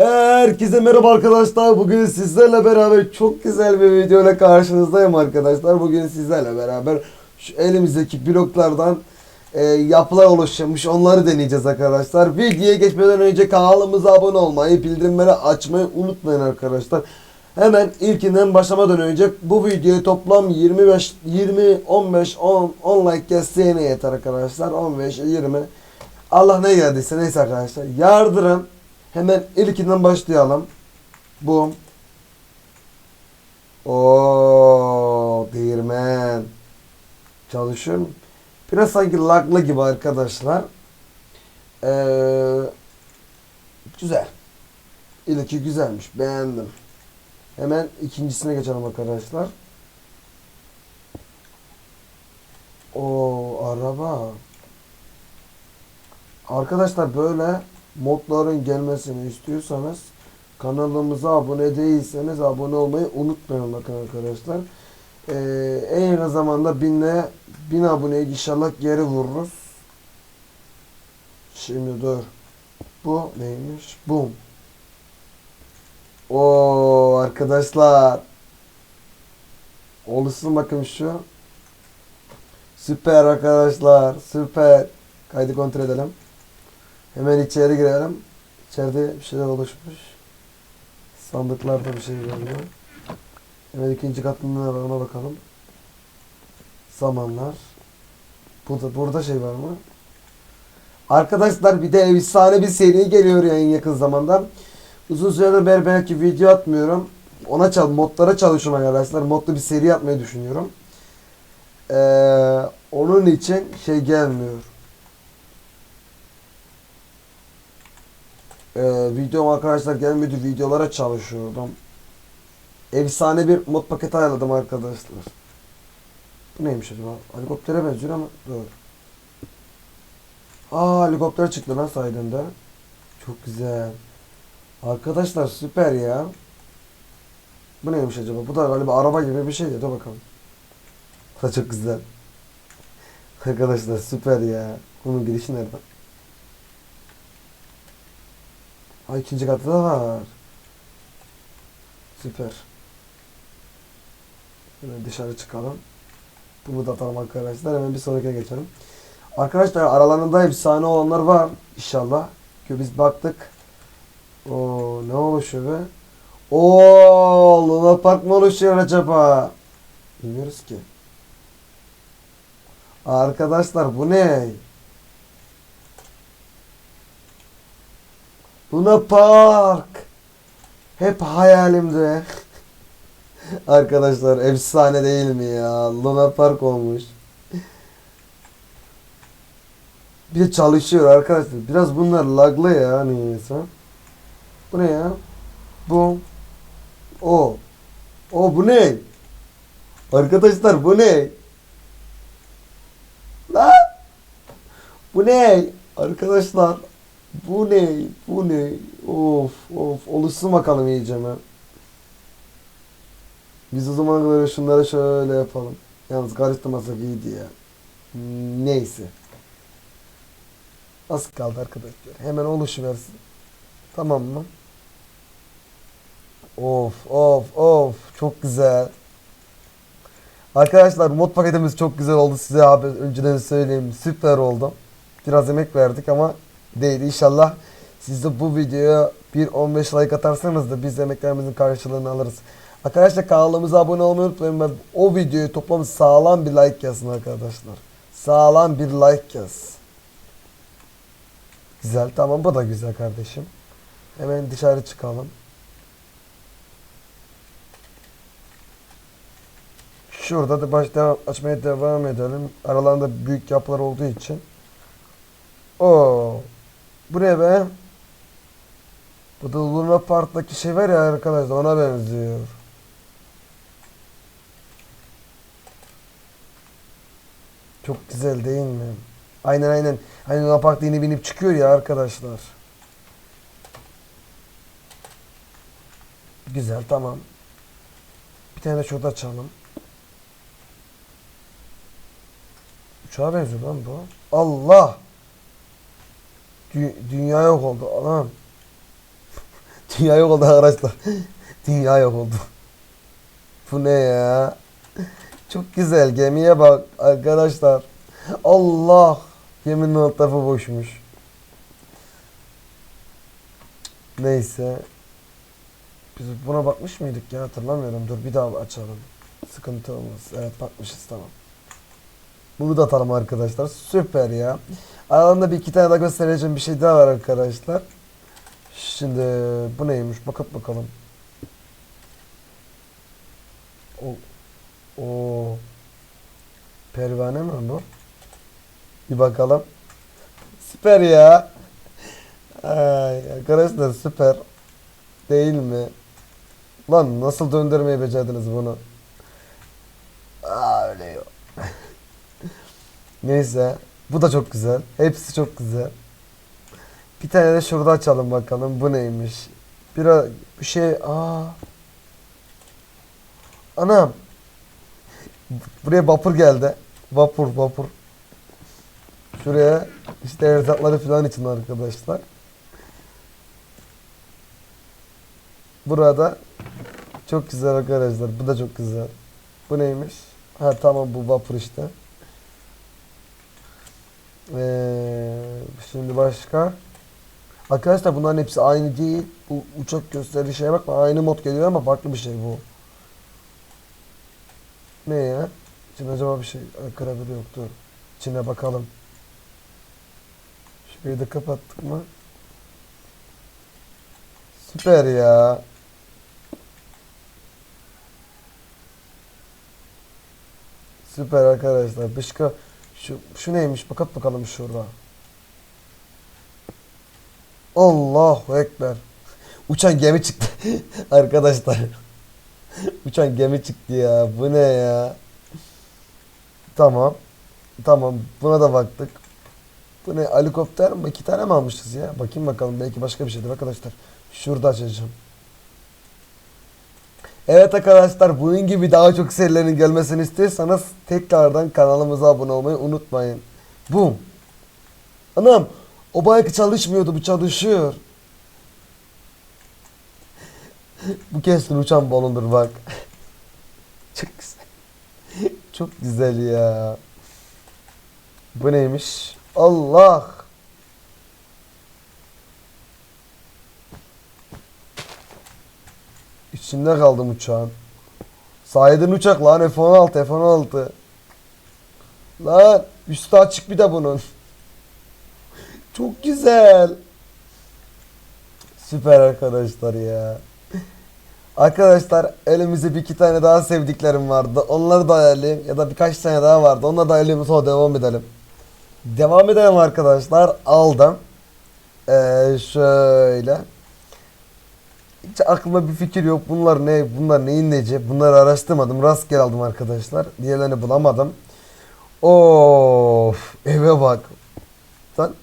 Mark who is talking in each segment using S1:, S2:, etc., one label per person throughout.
S1: Herkese merhaba arkadaşlar. Bugün sizlerle beraber çok güzel bir video ile karşınızdayım arkadaşlar. Bugün sizlerle beraber şu elimizdeki bloklardan e, yapılar oluşmuş. Onları deneyeceğiz arkadaşlar. Videoya geçmeden önce kanalımıza abone olmayı, bildirimleri açmayı unutmayın arkadaşlar. Hemen ilkinden başlamadan önce bu videoyu toplam 25 20 15 10 10 like gelse yine yeter arkadaşlar. 15 20 Allah ne geldiyse neyse arkadaşlar. Yardırın. Hemen ilkinden başlayalım. Bu. O değirmen. Çalışıyor mu? Biraz sanki laglı gibi arkadaşlar. Ee, güzel. İlki güzelmiş. Beğendim. Hemen ikincisine geçelim arkadaşlar. O araba. Arkadaşlar böyle modların gelmesini istiyorsanız kanalımıza abone değilseniz abone olmayı unutmayın bakın arkadaşlar. Ee, en yakın zamanda binle bin aboneye inşallah geri vururuz. Şimdi dur. Bu neymiş? Bu. O arkadaşlar. Oluşsun bakın şu. Süper arkadaşlar. Süper. Kaydı kontrol edelim. Hemen içeri girelim. İçeride bir şeyler oluşmuş. Sandıklarda bir şey görünüyor. Hemen ikinci katında ne var ona bakalım. Samanlar. Burada, burada şey var mı? Arkadaşlar bir de efsane bir seri geliyor yani yakın zamanda. Uzun süredir beri belki video atmıyorum. Ona çal, modlara çalışıyorum arkadaşlar. Modlu bir seri yapmayı düşünüyorum. Ee, onun için şey gelmiyor. Ee, videom arkadaşlar gelmedi videolara çalışıyordum. Efsane bir mod paketi ayarladım arkadaşlar. Bu neymiş acaba? Helikoptere benziyor ama dur. Aa helikopter çıktı lan sayedinde. Çok güzel. Arkadaşlar süper ya. Bu neymiş acaba? Bu da galiba araba gibi bir şey. Dur bakalım. Bu da çok güzel. Arkadaşlar süper ya. Bunun girişi nerede? Ha ikinci katı da var. Süper. Hemen dışarı çıkalım. Bunu da atalım arkadaşlar. Hemen bir sonrakine geçelim. Arkadaşlar aralarında efsane olanlar var. İnşallah. Ki biz baktık. O ne oluşuyor be? Oo Luna Park mı oluşuyor acaba? Bilmiyoruz ki. Arkadaşlar bu ne? Luna Park. Hep hayalimde. Arkadaşlar efsane değil mi ya? Luna Park olmuş. Bir de çalışıyor arkadaşlar. Biraz bunlar laglı ya niyeyse. Bu ne ya? Bu. O. O bu ne? Arkadaşlar bu ne? Lan! Bu ne? Arkadaşlar bu ne? Bu ne? Of of. Oluşsun bakalım iyice mi? Biz o zamana kadar şunları şöyle yapalım. Yalnız karıştırmasak iyiydi ya. Neyse. Az kaldı arkadaşlar. Hemen oluşuversin. Tamam mı? Of of of. Çok güzel. Arkadaşlar mod paketimiz çok güzel oldu. Size abi önceden söyleyeyim. Süper oldu. Biraz emek verdik ama değil. İnşallah siz de bu videoya bir 15 like atarsanız da biz emeklerimizin karşılığını alırız. Arkadaşlar kanalımıza abone olmayı unutmayın ve o videoyu toplam sağlam bir like yazın arkadaşlar. Sağlam bir like yaz. Güzel tamam bu da güzel kardeşim. Hemen dışarı çıkalım. Şurada da baş devam, açmaya devam edelim. Aralarında büyük yapılar olduğu için. Oo. Bu ne be? Bu da Luna Park'taki şey var ya arkadaşlar ona benziyor. Çok güzel değil mi? Aynen aynen. Hani Luna Park'ta yeni binip çıkıyor ya arkadaşlar. Güzel tamam. Bir tane şurada açalım. Uçağa benziyor lan bu. Allah! Dü- dünya yok oldu. Anam. Dünya yok oldu arkadaşlar. Dünya yok oldu. Bu ne ya? Çok güzel gemiye bak arkadaşlar. Allah! Geminin alt tarafı boşmuş. Neyse. Biz buna bakmış mıydık ya hatırlamıyorum. Dur bir daha açalım. Sıkıntı olmaz. Evet bakmışız tamam. Bunu da atalım arkadaşlar. Süper ya. Aralarında bir iki tane daha göstereceğim bir şey daha var arkadaşlar. Şimdi bu neymiş? Bakıp bakalım. O, o pervane mi bu? Bir bakalım. Süper ya. Ay, arkadaşlar süper. Değil mi? Lan nasıl döndürmeyi becerdiniz bunu? Aa öyle yok. Neyse. Bu da çok güzel. Hepsi çok güzel. Bir tane de şurada açalım bakalım. Bu neymiş? Biraz bir şey. Aa. Anam. Buraya vapur geldi. Vapur vapur. Şuraya işte erzakları falan için arkadaşlar. Burada çok güzel arkadaşlar. Bu da çok güzel. Bu neymiş? Ha tamam bu vapur işte. Ee, şimdi başka. Arkadaşlar bunların hepsi aynı değil. Bu uçak gösterdiği şeye bakma aynı mod geliyor ama farklı bir şey bu. Ne ya? İçinde acaba bir şey kırabilir yoktur. İçine bakalım. Şurayı da kapattık mı? Süper ya. Süper arkadaşlar. Başka şu, şu neymiş? Bakalım bakalım şurada. Allahu Ekber. Uçan gemi çıktı. arkadaşlar. Uçan gemi çıktı ya. Bu ne ya? Tamam. Tamam. Buna da baktık. Bu ne? Helikopter mi? İki tane mi almışız ya? Bakayım bakalım. Belki başka bir şeydir arkadaşlar. Şurada açacağım. Evet arkadaşlar bunun gibi daha çok serilerin gelmesini istiyorsanız tekrardan kanalımıza abone olmayı unutmayın. Bum. Anam o belki çalışmıyordu bu çalışıyor. bu kesin uçan balondur bak. çok güzel. çok güzel ya. Bu neymiş? Allah. İçinde kaldım uçağın. Sahiden uçak lan F-16 F-16. Lan üstü açık bir de bunun. Çok güzel. Süper arkadaşlar ya. Arkadaşlar elimizde bir iki tane daha sevdiklerim vardı. Onları da ayarlayayım. Ya da birkaç tane daha vardı. Onları da ayarlayayım sonra devam edelim. Devam edelim arkadaşlar. Aldım. Ee, şöyle. Hiç aklıma bir fikir yok. Bunlar ne? Bunlar neyin neci? Bunları araştırmadım. Rastgele aldım arkadaşlar. Diğerlerini bulamadım. Of, eve bak. Lan.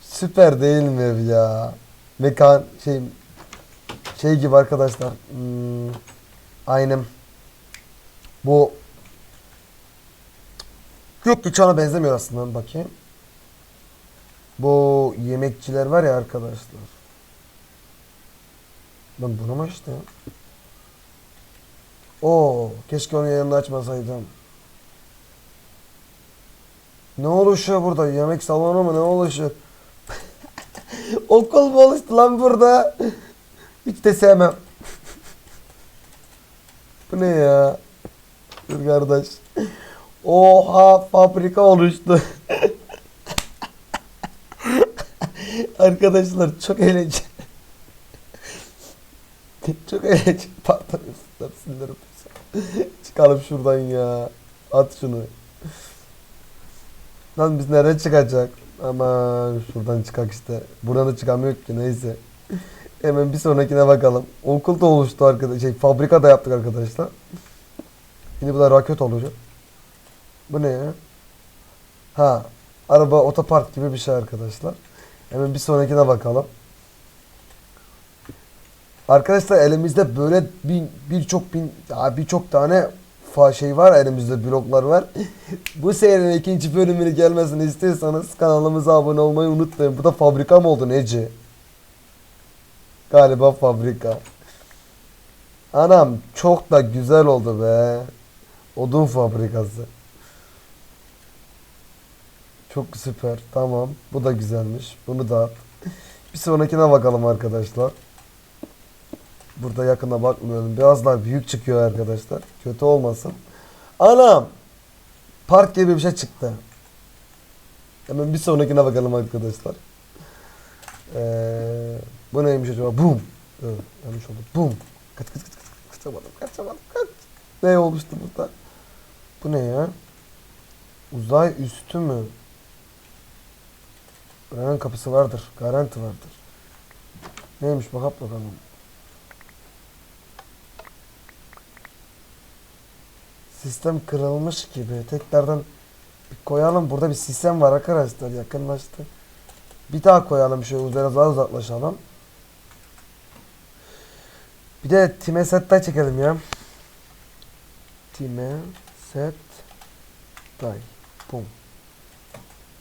S1: Süper değil mi ev ya? Mekan şey şey gibi arkadaşlar. Hmm, aynen. Bu Yok uçağına benzemiyor aslında bakayım. Bu yemekçiler var ya arkadaşlar. Ben bunu mu açtım? Oo, keşke onu yanında açmasaydım. Ne oluşuyor burada? Yemek salonu mu ne oluşuyor? Okul mu oluştu lan burada? Hiç de sevmem. Bu ne ya? Dur kardeş. Oha fabrika oluştu. Arkadaşlar çok eğlenceli. Çok eğlenceli. Üstünden sinirim. Çıkalım şuradan ya. At şunu. Lan biz nereye çıkacak? Aman şuradan çıkak işte. Buradan da çıkamıyor ki neyse. Hemen bir sonrakine bakalım. Okul da oluştu arkadaşlar. Şey fabrika da yaptık arkadaşlar. Şimdi bu da raket olacak. Bu ne ya? Ha, araba otopark gibi bir şey arkadaşlar. Hemen bir sonrakine bakalım. Arkadaşlar elimizde böyle bin birçok bin birçok tane fa şey var elimizde bloklar var. Bu serinin ikinci bölümünü gelmesini istiyorsanız kanalımıza abone olmayı unutmayın. Bu da fabrika mı oldu Neci? Galiba fabrika. Anam çok da güzel oldu be. Odun fabrikası. Çok süper. Tamam. Bu da güzelmiş. Bunu da at. Bir sonrakine bakalım arkadaşlar. Burada yakına bakmayalım. Biraz daha büyük çıkıyor arkadaşlar. Kötü olmasın. Anam. Park gibi bir şey çıktı. Hemen bir sonrakine bakalım arkadaşlar. Ee, bu neymiş acaba? Boom. Evet, yanlış oldu. Boom. Kaç kaç kaç kaç. Kaçamadım. Kaçamadım. Kaç. Ne olmuştu burada? Bu ne ya? Uzay üstü mü? Buranın kapısı vardır. Garanti vardır. Neymiş bakıp bakalım. Sistem kırılmış gibi. Tekrardan bir koyalım. Burada bir sistem var arkadaşlar. Yakınlaştı. Bir daha koyalım şöyle biraz daha uzaklaşalım. Bir de time set çekelim ya. Time set day. Bum.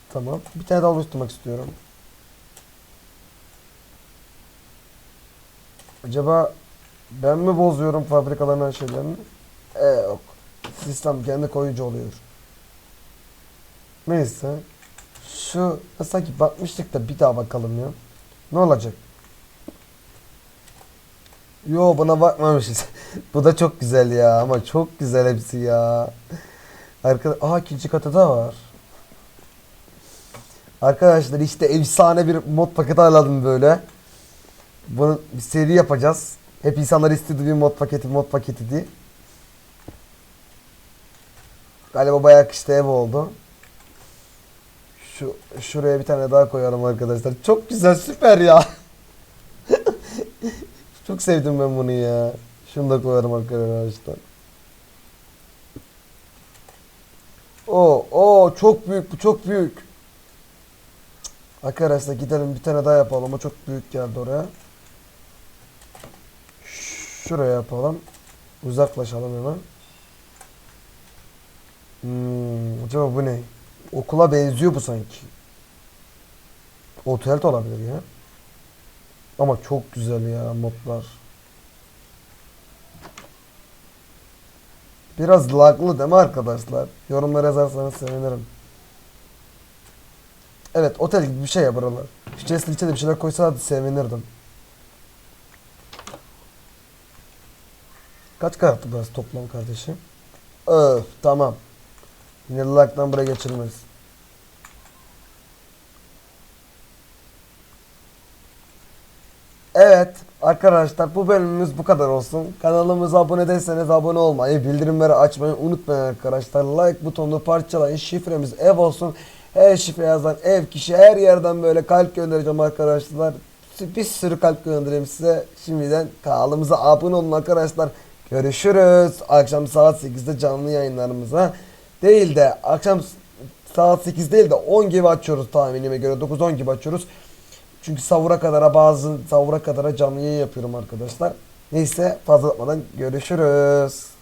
S1: Tamam. Bir tane daha oluşturmak istiyorum. Acaba ben mi bozuyorum fabrikaların şeylerini? E yok. Sistem kendi koyucu oluyor. Neyse. Şu sanki bakmıştık da bir daha bakalım ya. Ne olacak? Yo buna bakmamışız. Bu da çok güzel ya ama çok güzel hepsi ya. Arkadaş, aha ikinci katı da var. Arkadaşlar işte efsane bir mod paketi ayarladım böyle. Bunu bir seri yapacağız. Hep insanlar istediği bir mod paketi mod paketi diye. Galiba bayağı işte ev oldu. Şu şuraya bir tane daha koyalım arkadaşlar. Çok güzel süper ya. Çok sevdim ben bunu ya. Şunu da koyarım arkadaşlar. O o çok büyük bu çok büyük. Arkadaşlar gidelim bir tane daha yapalım. O çok büyük geldi oraya. Şuraya yapalım. Uzaklaşalım hemen. Hmm, acaba bu ne? Okula benziyor bu sanki. Otel de olabilir ya. Ama çok güzel ya modlar. Biraz laglı değil mi arkadaşlar? Yorumlara yazarsanız sevinirim. Evet otel gibi bir şey ya buralar. İçine de bir şeyler koysa da sevinirdim. Kaç kartı burası toplam kardeşim? Öf tamam. Yine lag'dan buraya geçilmez. Evet arkadaşlar bu bölümümüz bu kadar olsun. Kanalımıza abone değilseniz abone olmayı, bildirimleri açmayı unutmayın arkadaşlar. Like butonunu parçalayın. Şifremiz ev olsun. Her şifre yazan ev kişi her yerden böyle kalp göndereceğim arkadaşlar. Bir sürü kalp göndereyim size. Şimdiden kanalımıza abone olun arkadaşlar. Görüşürüz. Akşam saat 8'de canlı yayınlarımıza. Değil de akşam saat 8 değil de 10 gibi açıyoruz tahminime göre. 9-10 gibi açıyoruz. Çünkü savura kadara bazı savura kadara canlı yapıyorum arkadaşlar. Neyse fazla uzatmadan görüşürüz.